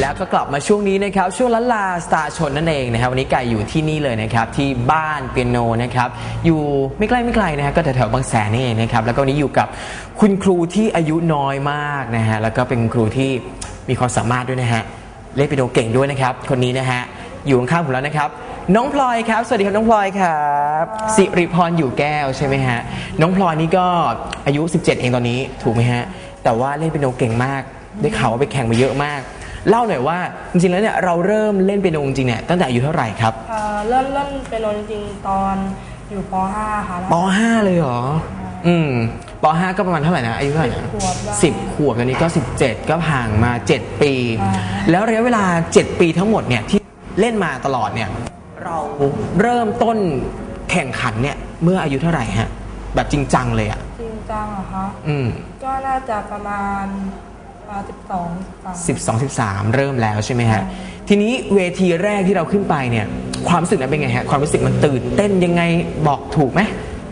แล้วก็กลับมาช่วงนี้นะครับช่วงลันลาสตาร์ชนนั่นเองนะครับวันนี้ไก่อยู่ที่นี่เลยนะครับที่บ้านเปียโนนะครับอยู่ไม่ใกล้ไม่ไกลนะฮะก็แถวๆบางแสนนี่เองนะครับแล้วก็วันนี้อยู่กับคุณครูที่อายุน้อยมากนะฮะแล้วก็เป็นครูที่มีความสามารถด้วยนะฮะเล่นเปียโนเก่งด้วยนะครับคนนี้นะฮะอยู่ข้างผมแล้วนะครับน้องพลอยครับ สวัสดีครับน้องพลอยครับสิริพรอยู่แก้วใช่ไหมฮะน้องพลอยนี่ก็อายุ 17 เองตอนนี้ถูกไหมฮะแต่ว่าเล่นเปียโนเก่งมาก ได้ข่าวว่าไปแข่งมาเยอะมาก เล่าหน่อยว่าจริงๆแล้วเนี่ยเราเริ่มเล่นเปียโนจริงๆเนี่ยตั้งแต่อายุเท่าไหร่ครับเอ่อเริ่มเล่นเป็นโนจริงๆตอนอยู่ป .5 ค่ะแล้วป .5 เลยเหรอ อืมป .5 ก็ประมาณเท่าไหร่นะ อายุเท่าไหร่นะสิบขวบได้ สิบขวบตอนนี้ก็ 17 ก็ห่างมา 7 ปี อ่า แล้วระยะเวลา 7 ปีทั้งหมดเนี่ยที่เล่นมาตลอดเนี่ย เราเริ่มต้นแข่งขันเนี่ยเมื่ออายุเท่าไหร่ฮะ แบบจริงจังเลยอะ จริงจังเหรอคะ อืม ก็น่าจะประมาณ สิบสองสิบสาม12 13 เริ่มแล้วใช่ไหมฮะ ทีนี้เวทีแรกที่เราขึ้นไปเนี่ย ความรู้สึกนั้นเป็นไงฮะ ความรู้สึกมันตื่นเต้นยังไงบอกถูกไหม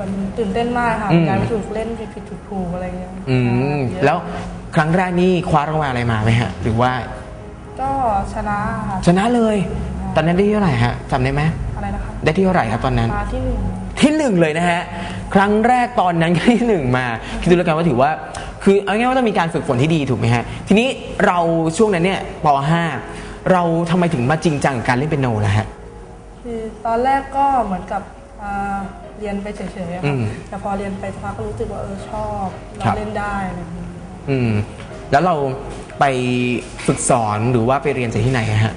มันตื่นเต้นมากค่ะอืม การไม่ถูกเล่นผิดผิดถูกถูกๆอะไรเงี้ยอืม เยอะแล้วครั้งแรกนี่คว้ารางวัลอะไรมาไหมฮะ หรือว่าก็ชนะค่ะชนะเลย ตอนนั้นได้ที่เท่าไหร่ฮะจำได้ไหมอะไรนะคะได้ที่เท่าไหร่ครับตอนนั้น มาที่หนึ่งที่หนึ่งเลยนะฮะ ครั้งแรกตอนนั้นก็ที่หนึ่งมา คิดดูแล้วกันว่าถือว่า คือเอาง่ายๆว่าต้องมีการฝึกฝนที่ดีถูกไหมฮะ ทีนี้เราช่วงนั้นเนี่ยป .5 เราทำไมถึงมาจริงจังกับการเล่นเปียโนล่ะฮะ คือตอนแรกก็เหมือนกับอ่าเรียนไปเฉยๆอะอืค่ะมแต่พอเรียนไปสักพักก็รู้สึกว่าเออชอบครัเราบเล่นได้อะไรอย่างเงี้ยอืม แล้วเราไปฝึกสอนหรือว่าไปเรียนจากที่ไหนฮะ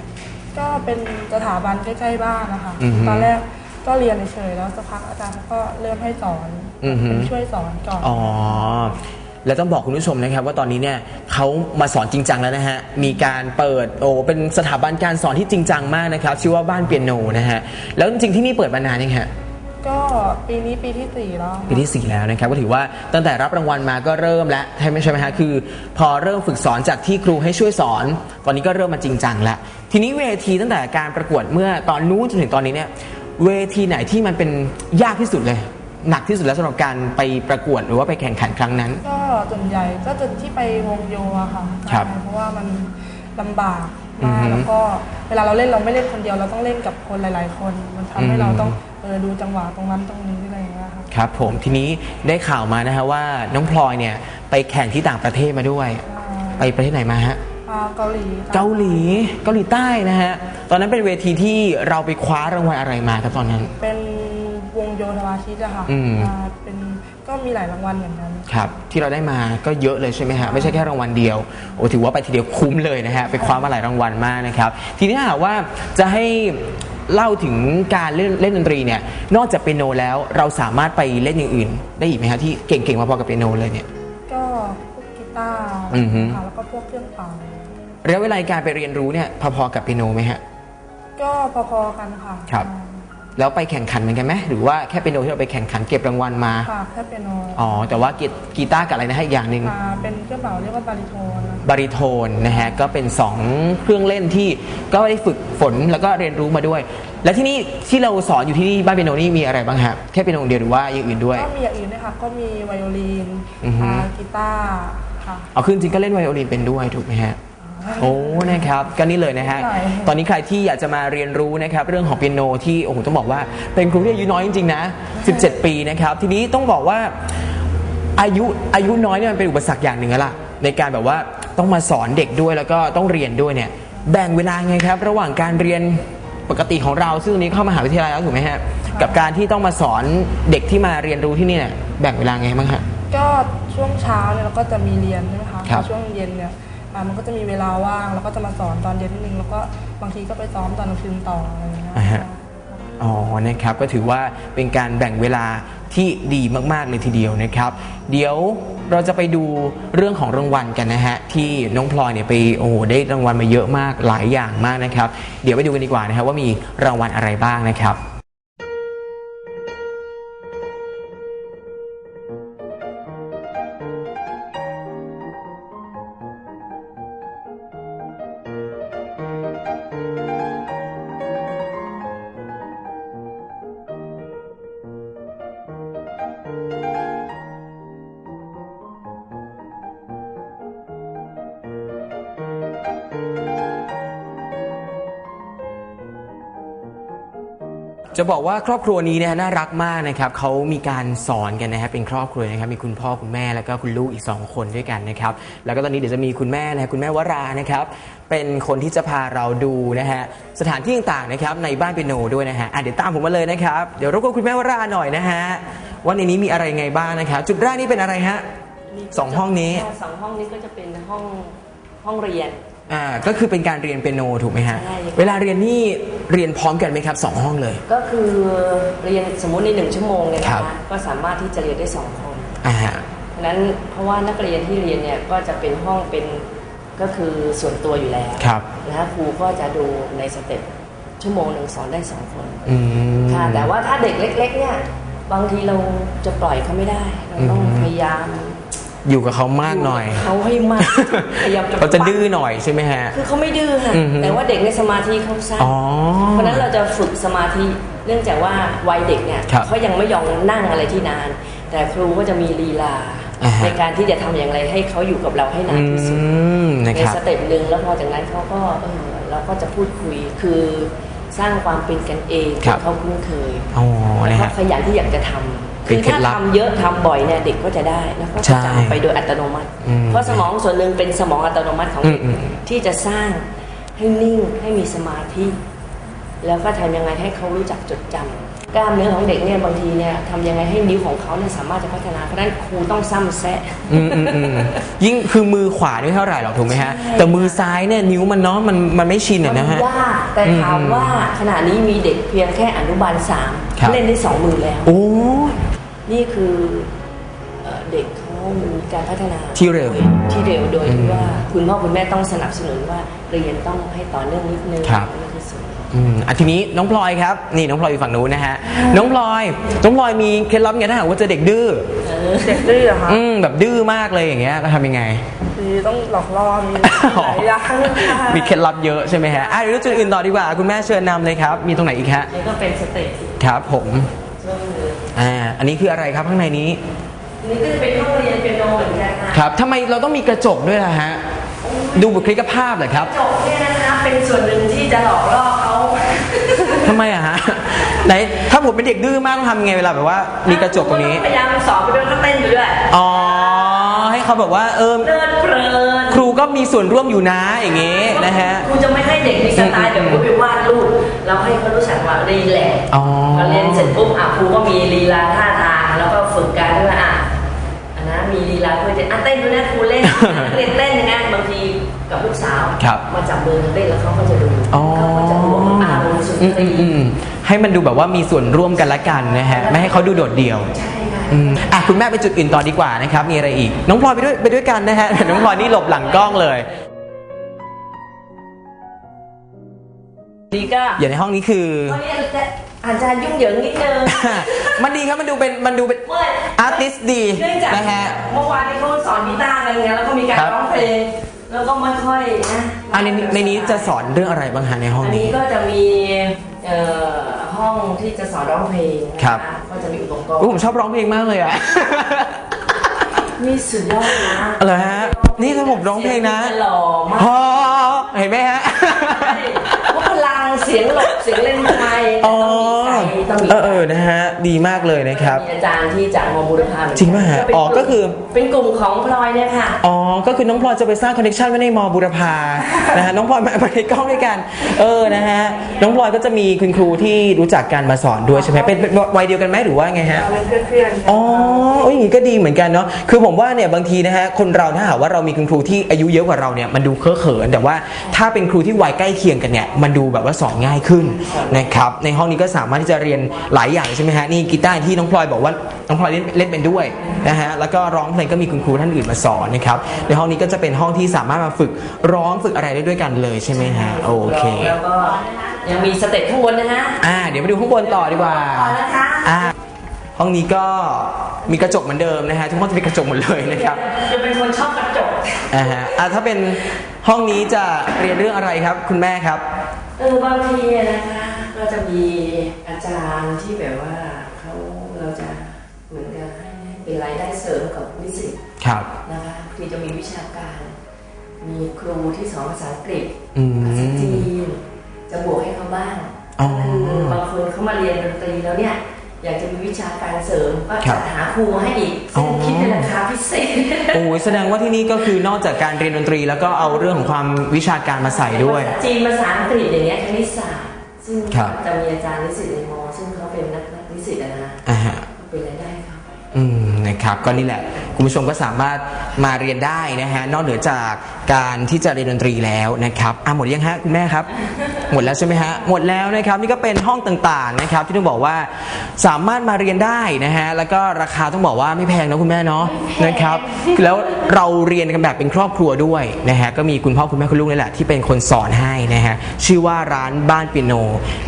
ก็เป็นสถาบันใกล้ๆบ้านนะคะอือฮึตอนแรกก็เรียนเฉยๆแล้วสักพักอาจารย์เขาก็เริ่มให้สอนอือฮึ เป็นช่วยสอนก่อน อ๋อ แล้วต้องบอกคุณผู้ชมนะครับว่าตอนนี้เนี่ยเขามาสอนจริงจังแล้วนะฮะ มีการเปิดโอ้เป็นสถาบันการสอนที่จริงจังมากนะครับ ชื่อว่าบ้านเปียโนนะฮะ แล้วจริงๆที่นี่เปิดมานานยังฮะ ก็ปีนี้ปีที่สี่แล้วปีที่4แล้วนะครับก็ถือว่าตั้งแต่รับรางวัลมาก็เริ่มแล้วใช่ไหมใช่ไหมฮะคือ พอเริ่มฝึกสอนจากที่ครูให้ช่วยสอน ตอนนี้ก็เริ่มมาจริงจังแล้วทีนี้เวทีตั้งแต่การประกวดเมื่อตอนนู้นจนถึงตอนนี้เนี่ยเวทีไหนที่มันเป็นยากที่สุดเลย หนักที่สุดแล้วสำหรับการไปประกวดหรือว่าไปแข่งขันครั้งนั้น ก็ส่วนใหญ่ก็จะที่ไปวงโยอะค่ะครับเพราะว่ามันลำบากอืมาอกฮึแล้วก็เวลาเราเล่นเราไม่เล่นคนเดียวเราต้องเล่นกับคนหลาย ๆ คน มันทำให้อืม เราต้องเออดูจังหวะตรงนั้นตรงนี้อะไรอย่างเงี้ยค่ะ ครับผมทีนี้ได้ข่าวมานะฮะว่าน้องพลอยเนี่ยไปแข่งที่ต่างประเทศมาด้วย ไปประเทศไหนมาฮะ อ่าเกาหลีค่ะเกาหลีเกาหลีใต้นะฮะ ตอนนั้นเป็นเวทีที่เราไปคว้ารางวัลอะไรมาครับตอนนั้น เป็น วงโยธวาทิตอะค่ะอืม อ่าเป็นก็มีหลายรางวัลเหมือนกัน ครับที่เราได้มาก็เยอะเลยใช่ไหมฮะไม่ใช่แค่รางวัลเดียวโอ้ถือว่าไปทีเดียวคุ้มเลยนะฮะไปคว้ามาหลายรางวัลมากนะครับ ทีนี้ถ้าหากว่าจะให้เล่าถึงการเล่นเล่นดนตรีเนี่ยนอกจากเปียโนแล้วเราสามารถไปเล่นอย่างอื่น ได้อีกไหมฮะที่เก่งๆมาพอกับเปียโนเลยเนี่ย ก็พวกกีตาร์อือฮึ ค่ะแล้วก็พวกเครื่องเป่าระยะเวลาการไปเรียนรู้เนี่ยพอๆกับเปียโนไหมฮะ ก็พอๆกันค่ะครับ แล้วไปแข่งขันเหมือนกันไหมหรือว่าแค่เปียโนที่เราไปแข่งขันเก็บรางวัลมา ค่ะแค่เปียโนอ๋อ แต่ว่ากีกีตาร์กับอะไรนะฮะอีกอย่างหนึ่ง อ่าเป็นเครื่องเป่าเรียกว่าบาริโทนนะคะบาริโทนนะฮะก็เป็น 2 เครื่องเล่นที่ก็ได้ฝึกฝนแล้วก็เรียนรู้มาด้วย และที่นี่ที่เราสอนอยู่ที่นี่บ้านเปียโนนี่มีอะไรบ้างฮะแค่เปียโนอย่างเดียวหรือว่าอย่างอื่นด้วย ก็มีอย่างอื่นด้วยค่ะ ก็มีไวโอลินอือฮึ อ่ากีตาร์ค่ะ เอาขึ้นจริงก็เล่นไวโอลินเป็นด้วยถูกไหมฮะ โอ้นะครับก็นี่เลยนะฮะใช่ตอนนี้ใครที่อยากจะมาเรียนรู้นะครับเรื่องของเปียโนที่โอ้โหต้องบอกว่าเป็นครูที่อายุน้อยจริงๆนะ 17 ปีนะครับทีนี้ต้องบอกว่าอายุอายุน้อยเนี่ยมันเป็นอุปสรรคอย่างหนึ่งแล้วล่ะในการแบบว่าต้องมาสอนเด็กด้วยแล้วก็ต้องเรียนด้วยเนี่ยแบ่งเวลาไงครับระหว่างการเรียนปกติของเราซึ่งตอนนี้เข้ามหาวิทยาลัยแล้วถูกไหมฮะกับการที่ต้องมาสอนเด็กที่มาเรียนรู้ที่นี่เนี่ยแบ่งเวลาไงบ้างฮะก็ช่วงเช้าเนี่ยเราก็จะมีเรียนใช่ไหมคะครับช่วงเย็นเนี่ย อ่ามันก็จะมีเวลาว่างเราก็จะมาสอนตอนเย็นนิดนึงแล้วก็บางทีก็ไปซ้อมตอนกลางคืนต่ออะไรอย่างเงี้ยอ่าฮะ อ๋อ นะครับ ก็ถือว่าเป็นการแบ่งเวลาที่ดีมาก ๆ เลยทีเดียวนะครับ เดี๋ยวเราจะไปดูเรื่องของรางวัลกันนะฮะ ที่น้องพลอยเนี่ยไปโอ้โหได้รางวัลมาเยอะมากหลายอย่างมากนะครับ เดี๋ยวไปดูกันดีกว่านะครับว่ามีรางวัลอะไรบ้างนะครับ จะบอกว่าครอบครัวนี้นะฮะน่ารักมากนะครับเขามีการสอนกันนะครับเป็นครอบครัวนะครับมีคุณพ่อคุณแม่แล้วก็คุณลูกอีก 2 คนด้วยกันนะครับแล้วก็ตอนนี้เดี๋ยวจะมีคุณแม่นะฮะคุณแม่วรานะครับเป็นคนที่จะพาเราดูนะฮะสถานที่ต่างๆนะครับในบ้านเปียโนด้วยนะฮะอะเดี๋ยวตามผมมาเลยนะครับเดี๋ยวรบกวนคุณแม่วราหน่อยนะฮะว่าในนี้มีอะไรไงบ้างนะครับจุดแรกนี่เป็นอะไรฮะ สองห้องนี้ สองห้องนี้ก็จะเป็นห้องห้องเรียน อ่าก็คือเป็นการเรียนเปียโนถูกไหมฮะ ใช่ เวลาเรียนนี่เรียนพร้อมกันไหมครับสองห้องเลย ก็คือเรียนสมมุติในหนึ่งชั่วโมงเนี่ยครันะบคะก็สามารถที่จะเรียนได้สองคนอ่าฮะ เพราะฉะนั้นเพราะว่านักเรียนที่เรียนเนี่ยก็จะเป็นห้องเป็นก็คือส่วนตัวอยู่แล้วครับ นะคะครูก็จะดูในสเต็ปชั่วโมงหนึ่งสอนได้สองคนอืม ค่ะแต่ว่าถ้าเด็กเล็ก ๆ เนี่ยบางทีเราจะปล่อยเขาไม่ได้ เราต้องอืม พยายาม อยู่กับเขามากหน่อย เขาให้มากพยายามจะเขาจะดื้อหน่อยใช่ไหมฮะ คือเขาไม่ดื้อค่ะอือฮึแต่ว่าเด็กในสมาธิเขาสั้นอ๋อเพราะฉะนั้นเราจะฝึกสมาธิเนื่องจากว่าวัยเด็กเนี่ยครับเขายังไม่ยอมนั่งอะไรที่นาน แต่ครูก็จะมีลีลา อ่าฮะ ในการที่จะทำอย่างไรให้เขาอยู่กับเราให้นานที่สุดอืมนะในครับ สเต็ปหนึ่งแล้วพอจากนั้นเขาก็เออเราก็จะพูดคุยคือสร้างความเป็นกันเองครับ ให้เขาคุ้นเคยอ๋อแล้วนะก็ฮะ ขยันที่อยากจะทำ เป็คืนอเคล็ดถ้าลับทำเยอะทำบ่อยเนี่ยเด็กก็จะได้แล้วก็ใช่จะจำไปโดยอัตโนมัติอืมเพราะสมองส่วนหนึ่งเป็นสมองอัตโนมัติของเด็กอืมอืมที่จะสร้างให้นิ่งให้มีสมาธิ แล้วก็ทำยังไงให้เขารู้จักจดจำกล้ามเนื้อของเด็กเนี่ยบางทีเนี่ยทำยังไงให้นิ้วของเขาเนี่ยสามารถจะพัฒนาเพราะฉะนั้นครูต้องซ้ำแซะอืมอืมอืมยิ่งคือมือขวาไม่เท่าไหร่หรอกถูกไหมฮะใช่แต่มือซ้ายเนี่ยนิ้วมันเนาะมันมันไม่ชินมัอะนนะฮะยากแต่ถามอืมว่าขณะนี้มีเด็กเพียงแค่อนุบาลสามครับเล่นได้สองมือแล้วโอ้ นี่คือเอ่อเด็กเขามีการพัฒนาที่เร็วที่เร็วโดยอืมที่ว่าคุณพ่อคุณแม่ต้องสนับสนุนว่าเรียนต้องให้ต่อเนื่องนิดนึงครับ นี่คือส่วน อืมอะทีนี้น้องพลอยครับ นี่น้องพลอยอยู่ฝั่งนู้นนะฮะ น้องพลอย น้องพลอยมีเคล็ดลับไงถ้าหากว่าเจอเด็กดื้อ เด็กดื้ออะค่ะอืมแบบดื้อมากเลยอย่างเงี้ยก็ทำยังไง คือต้องหลอกล่อมีหลายอย่างค่ะมีเคล็ดลับเยอะใช่ไหมฮะอะเดี๋ยวดูจุดอื่นต่อดีกว่า คุณแม่เชิญนำเลยครับ มีตรงไหนอีกฮะ นี่ก็เป็นสเต็ปครับผมช่วงมื ออ่าอันนี้คืออะไรครับข้างในนี้นี่ก็จะเป็นห้องเรียนเป็นโนเหมือนกันค่ะครับทำไมเราต้องมีกระจกด้วยล่ะฮะดูบุคลิกภาพเหรอครับจบเนี่ยนะคะเป็นส่วนหนึ่งที่จะหลอกล่อเขาทำไมอะฮะไหนถ้าผมเป็นเด็กดื้อมากต้องทำไงเวลาแบบว่า มีกระจกตรงนี้พยายามสอนไปด้วยก็เต้นไปด้วยอ๋อให้เขาแบบว่าเออเพลินเพลินครูก็มีส่วนร่วมอยู่นะอย่างงี้นะฮะ ครูจะไม่ให้เด็กมีสไตล์แบบครูไปวาดรูปเราให้เขา รู้จักว่ารีแลกซ์อ๋อ พอเรียนเสร็จปุ๊บอะครูก็มีลีลาท่าทางแล้วก็ฝึกการด้วยว่าอะอันนะมีลีลาเพื่อจะอะเต้นด้วยนะครูเล่นเรียนเต้นอย่างเงี้ยบางทีกับลูกสาวครับมาจับมือกันเต้นแล้วเขาก็จะดูอ๋อเขาก็จะรวมอารมณ์สุนอืมทอืรีมอืมให้มันดูแบบว่ามีส่วนร่วมกันละกันนะฮะ ไม่ให้เขาดูโดดเดี่ยว ใช่ค่ะ อืมอะคุณแม่ไปจุดอื่นต่อดีกว่านะครับ มีอะไรอีก น้องพลอยไปด้วยไปด้วยกันนะฮะ น้องพลอยนี่หลบหลังกล้องเลย ดีก็อย่างในห้องนี้คือ วันนี้อาจจะอาจจะยุ่งเหยิงนิดนึง มันดีครับมันดูเป็นมันดูเป็นเมื่ออาร์ติสดีเนื่องจากนะฮะ เมื่อวานนี้เขาสอนกีตาร์กันไงแล้วก็มีการครับร้องเพลง แล้วก็ไม่ค่อยนะอันในในนี้จะสอนเรื่องอะไรบ้างฮะในห้องอันนี้นี้ ก็จะมีเอ่อห้องที่จะสอนร้องเพลงนะะครับ ก็จะมีอุปกรณ์อุ๊ยผมชอบร้องเพลงมากเลยอะ นี่สุดยอดนะเหรอฮะนี่ถ้าผมร้องเพลงนะ สียหล่อมาก พอเห็นไหมฮะเพราะพลัง เสียงหลบเสียงเล่นไมค์อ๋อต้องมีเออเออนะฮะดีมากเลยนะครับ มีอาจารย์ที่จากมบุรพาเหมือนกันจริงป่ะฮะเป็นอ๋อก็คือ เป็นกลุ่มของพลอยเนี่ยค่ะ อ๋อ ก็คือน้องพลอยจะไปสร้างคอนเนคชันไว้ในมอบุรพา นะฮะ น้องพลอยมาไปในกล้องด้วยกัน เออ นะฮะ น้องพลอยก็จะมีคุณครูที่รู้จักกันมาสอนด้วยใช่ไหมเป็นเป็นวัยเดียวกันไหมหรือว่าไงฮะเราเป็นเพื่อนๆอ๋อเอ้ยอย่างนี้ก็ดีเหมือนกันเนาะ คือผมว่าเนี่ยบางทีนะฮะ คนเราถ้าหากว่าเรามีคุณครูที่อายุเยอะกว่าเราเนี่ย มันดูเคอะเขิน แต่ว่าถ้าเป็นครูที่วัยใกล้เคียงกันเนี่ย มันดูแบบว่าสอนง่ายขึ้นนะครับในห้องนี้ก็สามารถที่จะเรียนหลายอย่างใช่ไหมฮะนี่กีตาร์ที่น้องพลอยบอกว่าน้องพลอยเล่นเล่นเป็นด้วยนะฮะแล้วก็ร้องเพลงก็มีคุณครูท่านอื่นมาสอนนะครับในห้องนี้ก็จะเป็นห้องที่สามารถมาฝึกร้องฝึกอะไรได้ด้วยกันเลยใช่ไหมฮะโอเค แล้วก็ยังมีสเต็ปข้างบนนะฮะอ่าเดี๋ยวไปดูข้างบนต่อดีกว่าต่อนะคะอ่าห้องนี้ก็มีกระจกเหมือนเดิมนะฮะทุกห้องจะมีกระจกหมดเลยนะครับจะเป็นคนชอบกระจกอ่าฮะอ่าถ้าเป็นห้องนี้จะเรียนเรื่องอะไรครับ คุณแม่ครับ เออบางทีอะนะคะก็จะมีอาจารย์ที่แบบว่าเขาเราจะเหมือนกับให้เป็นรายได้เสริมกับนิสิตครับนะคะคือจะมีวิชาการ มีครูที่สอนภาษาอังกฤษอืมภาษาจีนจะบวกให้เขาบ้างอ๋อคือบางคนเขามาเรียนดนตรีแล้วเนี่ย อยากจะมีวิชาการเสริมก็ครัจับดหาครูมาให้อีกอ๋ซึ่องคิดในราคาพิเศษโอ้ยแสดงว่าที่นี่ก็คือนอกจากการเรียนดนตรี แล้วก็เอาเรื่องของความวิชาการมาใส่ด้วยภาษาจีนภาษาอังกฤษอย่างเงี้ยคณิตศาสตร์ซึ่งครับ จะมีอาจารย์นิสิตในมอซึ่งเขาเป็นนักนิสิตอะนะอ่าฮะเป็นรายได้เขา อืมนะครับก็นี่แหละ คุณผู้ชมก็สามารถมาเรียนได้นะฮะนอกเหนือจากการที่จะเรียนดนตรีแล้วนะครับอะหมดยังฮะคุณแม่ครับ หมดแล้วใช่ไหมฮะหมดแล้วนะครับนี่ก็เป็นห้องต่างๆนะครับ ที่ต้องบอกว่าสามารถมาเรียนได้นะฮะแล้วก็ราคาต้องบอกว่าไม่แพงนะคุณแม่เนาะนะครับแล้วเราเรียนกันแบบเป็นครอบครัวด้วยนะฮะก็มีคุณพ่อคุณแม่คุณลูกนี่แหละที่เป็นคนสอนให้นะฮะชื่อว่าร้านบ้านเปียโน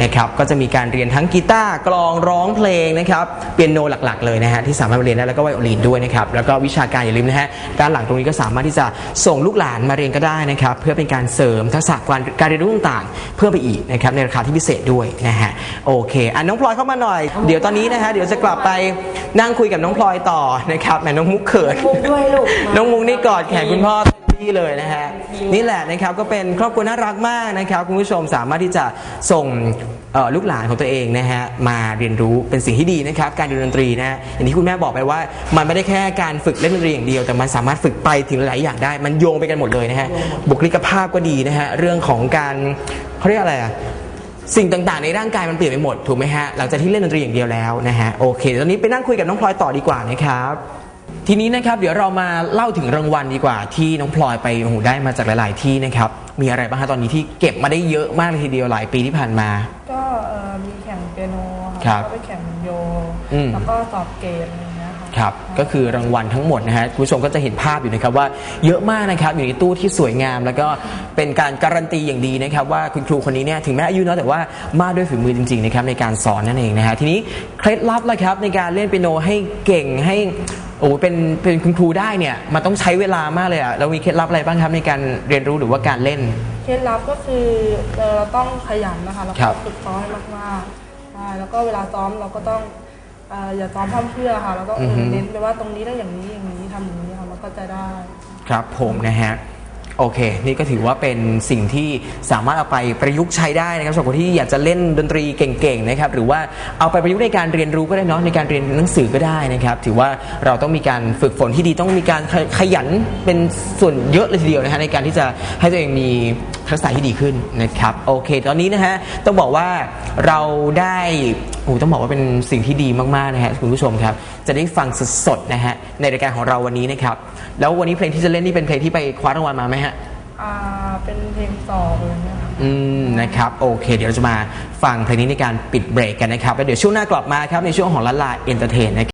นะครับก็จะมีการเรียนทั้งกีตาร์กลองร้องเพลงนะครับเปียโนหลักๆเลยนะฮะที่สามารถมาเรียนได้แล้วก็ไวโอลินด้วยนะครับแล้วก็วิชาการอย่าลืมนะฮะด้านหลังตรงนี้ก็สามารถที่จะส่งลูกหลานมาเรียนก็ได้นะครับเพื่อเป็นการเสริมทักษะการการเรียนรู้ต่างๆ เพิ่มไปอีกนะครับในราคาที่พิเศษด้วยนะฮะโอเคอะน้องพลอยเข้ามาหน่อย เดี๋ยวตอนนี้นะฮะเดี๋ยวจะกลับไปนั่งคุยกับน้องพลอยต่อนะครับแหมน้องมุกเขินมุกด้วยลูกน้องมุกนี่กอดแขนคุณพ่อเต็มที่เลยนะฮะนี่แหละนะครับก็เป็นครอบครัวน่ารักมากนะครับคุณผู้ชมสามารถที่จะส่งเอ่อ ลูกหลานของตัวเองนะฮะมาเรียนรู้เป็นสิ่งที่ดีนะครับการเรียนดนตรีนะฮะอย่างที่คุณแม่บอกไปว่า มันไม่ได้แค่การฝึกเล่นดนตรีอย่างเดียว แต่มันสามารถฝึกไปถึงหลายอย่างได้ มันโยงไปกันหมดเลยนะฮะบุคลิกภาพก็ดีนะฮะเรื่องของการเขาเรียกอะไรอะสิ่งต่างๆในร่างกายมันเปลี่ยนไปหมดถูกไหมฮะหลังจากที่เล่นดนตรีอย่างเดียวแล้วนะฮะโอเคตอนนี้ไปนั่งคุยกับน้องพลอยต่อดีกว่านะครับทีนี้นะครับเดี๋ยวเรามาเล่าถึงรางวัลดีกว่า ที่น้องพลอยไปโอ้โหได้มาจากหลาย ๆ ที่นะครับมีอะไรบ้างฮะตอนนี้ที่เก็บมาได้เยอะมากเลยทีเดียวหลายปีที่ผ่านมา ก็เอ่อมีแข่งเปียโน ครัค่ะบแล้วก็ไปแข่งโย อืม แล้วก็สอบเกรดอะไรอย่างเงี้ยค่ะ ครับ ก็คือรางวัลทั้งหมดนะฮะคุณผู้ชมก็จะเห็นภาพอยู่นะครับว่าเยอะมากนะครับอยู่ในตู้ที่สวยงาม แล้วก็เป็นการการันตีอย่างดีนะครับว่าคุณครูคนนี้เนี่ยถึงแม้อายุน้อยแต่ว่ามาด้วยฝีมือจริงๆนะครับในการสอนนั่นเองนะฮะทีนี้เคล็ดลับละครับในการเล่นเปียโนให้เก่งให้โอ้เป็นเป็นคุณครูได้เนี่ยมันต้องใช้เวลามากเลยอะเรามีเคล็ดลับอะไรบ้างครับในการเรียนรู้หรือว่าการเล่น เคล็ดลับก็คือเอ่อเราต้องขยันนะคะแล้วครัก็บ ฝึกซ้อมให้มากๆใช่แล้วก็เวลาซ้อมเราก็ต้องเอ่ออย่าซ้อมพร่ำเพรื่อค่ะแล้วก็เออเน้นไปว่าตรงนี้ต้องอย่างนี้อย่างนี้ทำอย่างนี้ค่ะมันก็จะได้ ครับผมนะฮะ โอเค นี่ก็ถือว่าเป็นสิ่งที่สามารถเอาไปประยุกต์ใช้ได้นะครับสำหรับคนที่อยากจะเล่นดนตรีเก่งๆนะครับหรือว่าเอาไปประยุกต์ในการเรียนรู้ก็ได้เนาะในการเรียนหนังสือก็ได้นะครับ ถือว่าเราต้องมีการฝึกฝนที่ดีต้องมีการขขยันเป็นส่วนเยอะเลยทีเดียวนะฮะในการที่จะให้ตัวเองมี ทักษะที่ดีขึ้นนะครับโอเค ตอนนี้นะฮะต้องบอกว่าเราได้โอ้ต้องบอกว่าเป็นสิ่งที่ดีมากๆนะฮะคุณผู้ชมครับ จะได้ฟังสดๆนะฮะในรายการของเราวันนี้นะครับแล้ววันนี้เพลงที่จะเล่นนี่เป็นเพลงที่ไปคว้ารางวัลมาไหมฮะอ่าเป็นเพลงสอบอะไรเงี้ยค่ะอืมนะครับโอเค เดี๋ยวเราจะมาฟังเพลงนี้ในการปิดเบรกกันนะครับแล้วเดี๋ยวช่วงหน้ากลับมาครับในช่วงของละลาเอนเตอร์เทนนะครับ